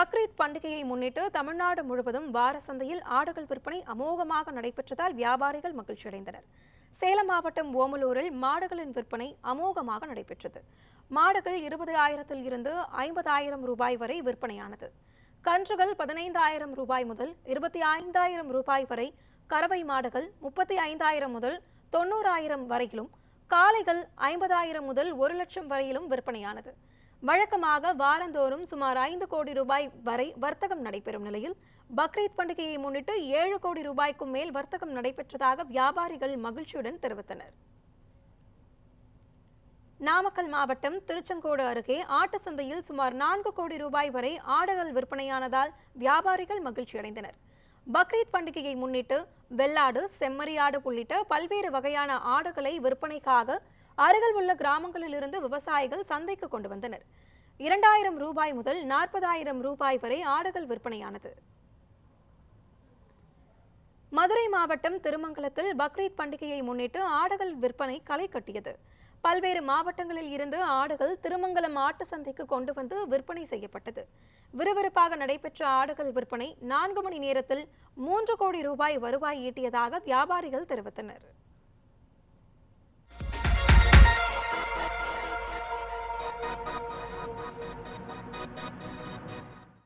பக்ரீத் பண்டிகையை முன்னிட்டு தமிழ்நாடு முழுவதும் வார சந்தையில் ஆடுகள் விற்பனை அமோகமாக நடைபெற்றதால் வியாபாரிகள் மகிழ்ச்சியடைந்தனர். சேலம் மாவட்டம் ஓமலூரில் மாடுகளின் விற்பனை அமோகமாக நடைபெற்றது. மாடுகள் இருபது ஆயிரத்தில் இருந்து ஐம்பதாயிரம் ரூபாய் வரை விற்பனையானது. கன்றுகள் பதினைந்தாயிரம் ரூபாய் முதல் இருபத்தி ஐந்தாயிரம் ரூபாய் வரை கறவை மாடுகள் முப்பத்தி ஐந்தாயிரம் முதல் தொண்ணூறாயிரம் வரையிலும் காளைகள் ஐம்பதாயிரம் முதல் ஒரு லட்சம் வரையிலும் விற்பனையானது. வழக்கமாக வாரந்தோறும் சுமார் ஐந்து கோடி ரூபாய் வரை வர்த்தகம் நடைபெறும் நிலையில் பக்ரீத் பண்டிகையை முன்னிட்டு ஏழு கோடி ரூபாய்க்கும் மேல் வர்த்தகம் நடைபெற்றதாக வியாபாரிகள் மகிழ்ச்சியுடன் தெரிவித்தனர். நாமக்கல் மாவட்டம் திருச்செங்கோடு அருகே ஆட்டு சந்தையில் சுமார் நான்கு கோடி ரூபாய் வரை ஆடுகள் விற்பனையானதால் வியாபாரிகள் மகிழ்ச்சியடைந்தனர். பக்ரீத் பண்டிகையை முன்னிட்டு வெள்ளாடு செம்மறியாடு உள்ளிட்ட பல்வேறு வகையான ஆடுகளை விற்பனைக்காக அருகில் உள்ள கிராமங்களிலிருந்து விவசாயிகள் சந்தைக்கு கொண்டு வந்தனர். இரண்டாயிரம் ரூபாய் முதல் நாற்பதாயிரம் ரூபாய் வரை ஆடுகள் விற்பனையானது. மதுரை மாவட்டம் திருமங்கலத்தில் பக்ரீத் பண்டிகையை முன்னிட்டு ஆடுகள் விற்பனை களை கட்டியது. பல்வேறு மாவட்டங்களில் இருந்து ஆடுகள் திருமங்கலம் ஆட்டு சந்தைக்கு கொண்டு வந்து விற்பனை செய்யப்பட்டது. விறுவிறுப்பாக நடைபெற்ற ஆடுகள் விற்பனை நான்கு மணி நேரத்தில் மூன்று கோடி ரூபாய் வருவாய் ஈட்டியதாக வியாபாரிகள் தெரிவித்தனர்.